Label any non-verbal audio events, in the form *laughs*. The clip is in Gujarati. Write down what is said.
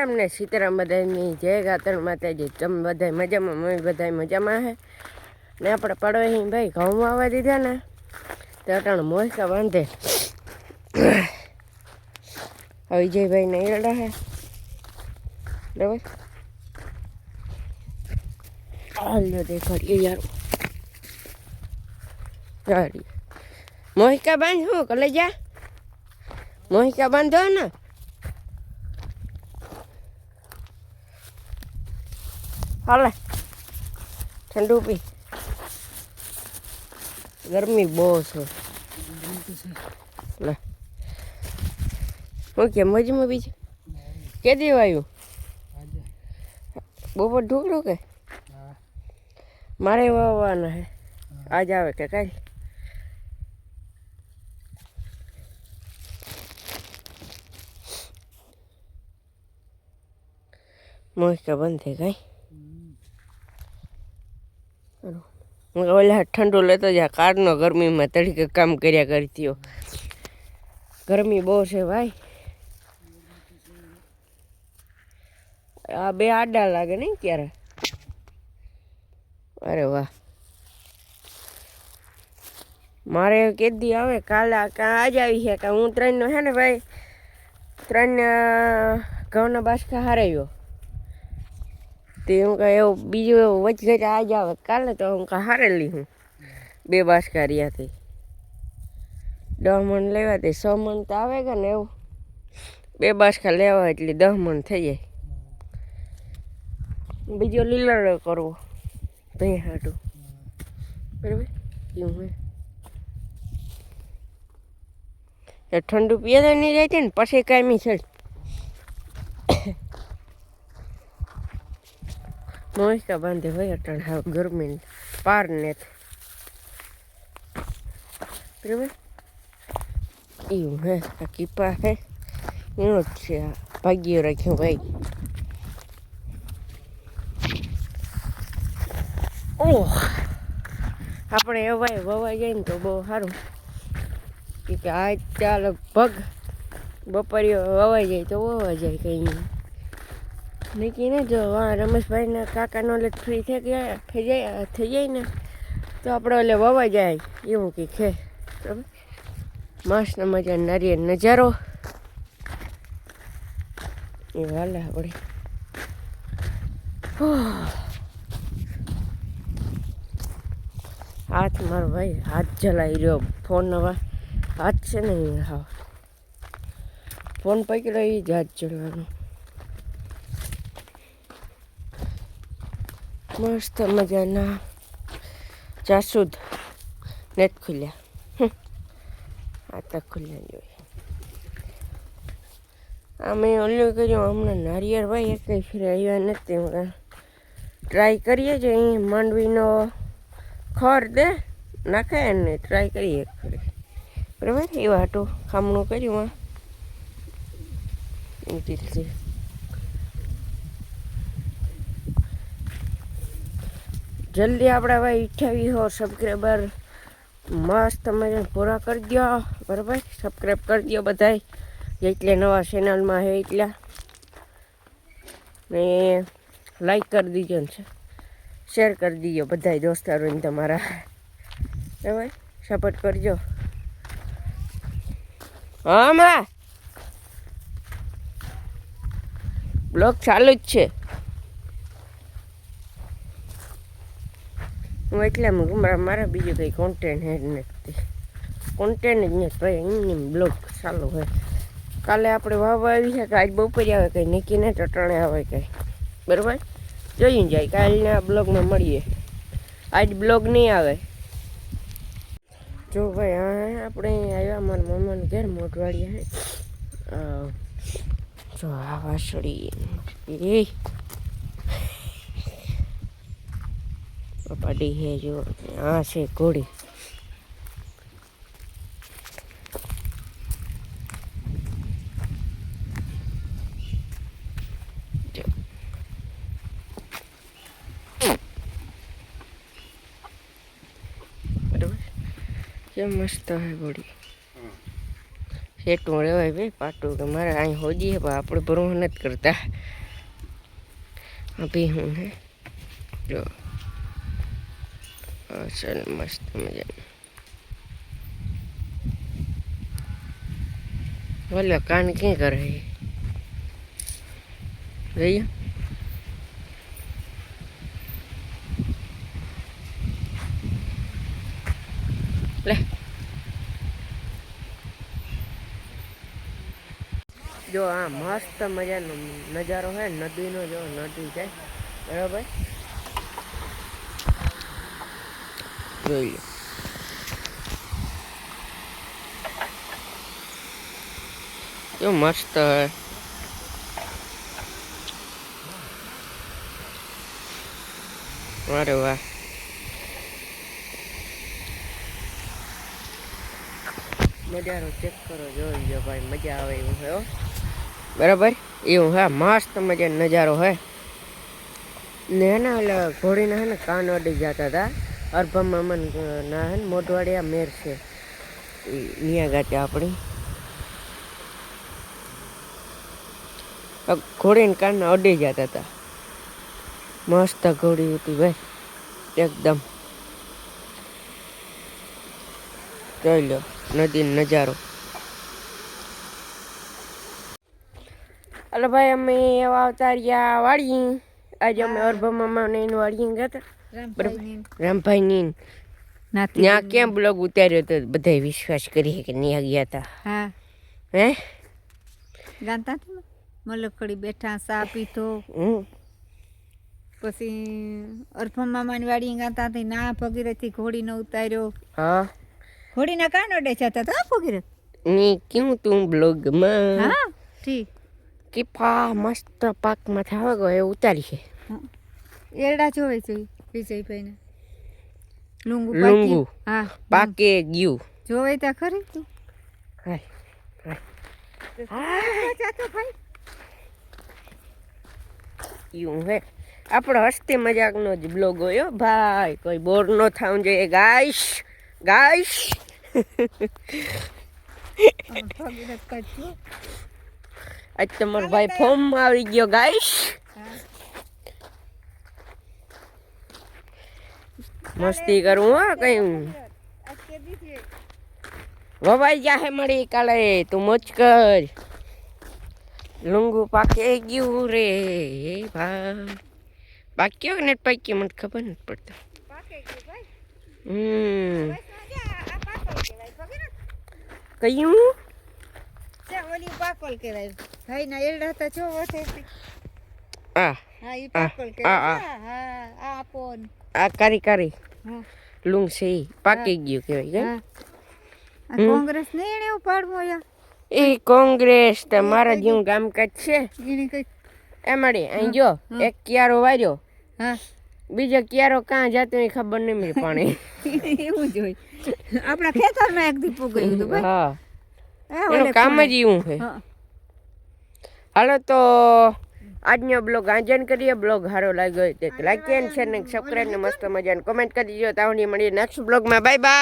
સીતારામ ને સીતારામ બધાની જય ગાતણ માતાજી. તમે બધા મજામાં મમ્મી બધા મજામાં હે. ને આપણે પડોશી ભાઈ ઘઉં આવવા દીધા ને, તો અટાણ મોસકા બાંધે વિજયભાઈ ને એરડા હે. બરાબર? હાલ્યો દેખાડીએ યાર. મોહિકા બાંધ શું કલેજા? મોહિકા બાંધો ને? હાલે. ઠંડુ પી. ગરમી બહુ છે. લે. હું કેમ મજમાં બીજું? કે દેવાયું? બપોર ઢોકળો કે? મારે વાવવાના હે. આજ આવે કે કાલ? મોસ્ટ બંધ થઈ કાંઈ હું કહું, ઓલા ઠંડુ લેતો જા, કારનો ગરમીમાં તડીકે કામ કર્યા કરતીઓ ગરમી બહુ છે ભાઈ. આ બે આડા લાગે નહીં ક્યારે? અરે વાહ. મારે કેદી આવે કાલે કાં આજ આવી છે કાં હું ત્રણનો છે ને ભાઈ ત્રણ ઘઉંના બાસકા હારાવ્યો તે હું કાંઈ એવું, બીજું એવું વચઘટ આજ આવે. કાલે તો હું કાંઈ હારેલી હું. બે બાસકા રહ્યાથી દહ મણ લેવા તે છ મણ તો આવે કે ને એવું? બે બાસકા લેવા એટલે દહ મણ થઈ જાય. બીજો લીલાડો કરવો. ભેં હાટું. બરાબર? એવું હોય. ઠંડુ પીએ તો નહીં છે ને પછી કાયમી છે મોહિકા બાંધે હોય અટણ હા ગરમી પાર ને બરાબર? એવું હે, આ કીપા હે. એનો જ છે આ ભાગ્ય રાખ્યો ભાઈ. ઓહ! આપણે એવાય વવાઈ જાય ને તો બહુ સારું. કે આ ત્યાં લગભગ બપોરીઓ વવાઈ જાય તો વવા જાય કંઈ નહીં. નીકળી ને જો રમેશભાઈના કાકાનો એટલે ફ્રી થઈ ગયા, થઈ જાય થઈ જાય ને, તો આપણે એટલે વવાઈ જાય, એવું કંઈ છે. બરાબર? મસ્ત મજા નારિયેળ નજારો. એ હાલે આપણે હાથ મારો ભાઈ, હાથ જલાઈ રહ્યો. ફોન નવા, હાથ છે ને હા ફોન પકડ્યો એ જ હાથ જળવાનો મસ્ત મજાના. જાસૂદ નેટ ખુલ્યા. આ તો ખુલ્યા જોઈએ અમે ઓલું કર્યું હમણાં નારિયેળ ભાઈ એક ફેર આવ્યા નથી. ટ્રાય કરીએ જો અહીં માંડવીનો ખર દે નાખે ને ટ્રાય કરીએ એક ફેરે. બરાબર? એવા હાટું ખામણું કર્યું આ એ રીતે જલ્દી આપણે અઠ્યાવીસ હો સબસ્ક્રાઈબર મસ્ત તમે પૂરા કરી દો બરાબર સબસ્ક્રાઈબ કરી દો બધાય. જેટલે નવા ચેનલમાં છે એટલા. ને લાઈક કરી દીજો ને શેર કરી દીજો બધાય દોસ્તારોને તમારા. બરાબર સપોર્ટ કરજો. હા, માં. બ્લોગ ચાલુ જ છે. હું એટલામાં ગુમરા મારા બીજું કંઈ કોન્ટેન્ટ હે જ નથી. કોન્ટેન્ટ જ નથી ભાઈ એમની બ્લોગ ચાલુ હોય. કાલે આપણે વાવવા આવી છે કે આજ બપોરે આવે કંઈ નીકીને ટટણે આવે કંઈ. બરાબર? જોઈને જાય, કાલના બ્લોગમાં મળીએ. આજ બ્લોગ નહીં આવે. જો ભાઈ, હા આપણે આવ્યા મારા મમ્માને ઘેર મોટવાડીએ જો આ વાસળી. એ પડી હે જો આ છે ઘોડી જો. બરાબર કેમ મસ્ત હે ઘોડી સેટું રહેવાય ભાઈ પાટું કે મારે અહીં હોજીએ પણ આપણે ભરવું નથી કરતા અભી હું હે જો અસલ મસ્ત મજા બોલો, કાન ક્યાં કરે જોઈએ. લે. જો, આ મસ્ત મજાનો નજારો છે, નદીનો જો, નદી છે. બરાબર? જોઈ લો જો મસ્ત હે અરે વાહ નજારો ચેક કરો જોઈ લો ભાઈ મજા આવે એવું છે હો. બરાબર? એવું હા મસ્ત મજાનો નજારો હે. ને હે ને એટલે ઘોડીના હે ને કાન અડી જતા હતા. અરભા અમન ના હે મોઢવાડિયા મેર છે. ન્યા ગાતે આપણી. ઘોડીને કાન અડી જતા હતા મસ્ત ઘોડી હતી ભાઈ એકદમ. જોઈ લો નદી નજારો. અરે ભાઈ અમે એવા અવતાર્યા વાળી આજે અમે અરભમ મામાને એનું વાળી ગયા હતા. રામભાઈ ની નાથી ત્યાં કેમ બ્લોગ ઉતાર્યો તો બધાય વિશ્વાસ કરી કે ત્યાં ગયા હતા હા. હે? ગાતા ને? મલકડી બેઠા સા હમ. પછી અર્પણ મામાની વાડી ગાતા હતી ના ભગીરથી ઘોડીનો ઉતાર્યો. હા. ઘોડીના કાનોડે જતા હતા ભગીરથની ક્યું તું બ્લોગમાં? હા ઠીક. કે પા મસ્ત પાકમાં થાવા ગયો એ ઉતારી છે. એરડા જોવે છે વિજયભાઈને લુંગુ લુંગુ. હા પાકે ગયું. જોવે ત્યાં ખરી તું. યું હે. આપણો હસ્તી મજાકનો જ બ્લોગ હોય ભાઈ કોઈ બોર ન થવું જોઈએ. ગાઈશ ગાઈશ. આજ તમારો ભાઈ ફોર્મમાં આવી ગયો ગાઈશ. મસ્તી કરું હા કઈ આ કેદી છે વવાઈ જાહે મળી કાલે તું મોજ કર લુંગુ પાકે ગયું રે એ ભાઈ પાક્યો કે નથી પાક્યો મને ખબર નથી પડતો પાકે ગયું ભાઈ હમ વૈષ્ણવ જા, આ પાકલ કહેવાય ભગીરથ કયું છે ઓલી પાકલ કહેવાય ભાઈ ના એરડા હતા જો વસે છે. આ હા ઈ આ, પાકલ આ, કહેવાય આ. હા હા આ આપોન આ કારી કારી હા લુંગ છે પાકી ગયું કહેવાય કે કોંગ્રેસ ને એને ઉપાડવો એ કોંગ્રેસ મારા જેવું કામકાજ છે. એ મળી અહીં જો એક કિયારો વાર્યો. બીજો કિયારો કાં જતો એ ખબર નહીં મળી પાણી *laughs* એવું જ હોય. આપણા ખેતરમાં એક દીપો ગયું હતું ભાઈ. હા. હા, એનું કામ જ એવું છે. હાલો તો આજનો બ્લોગ આંજન કરીએ. બ્લોગ સારો લાગ્યો હોય તો લાઈક એન્ડ શેર ને સબસ્ક્રાઈબ ને મસ્ત મજાને કોમેન્ટ કરી દીજો. તાવની મળીએ નેક્સ્ટ બ્લોગમાં. Bye bye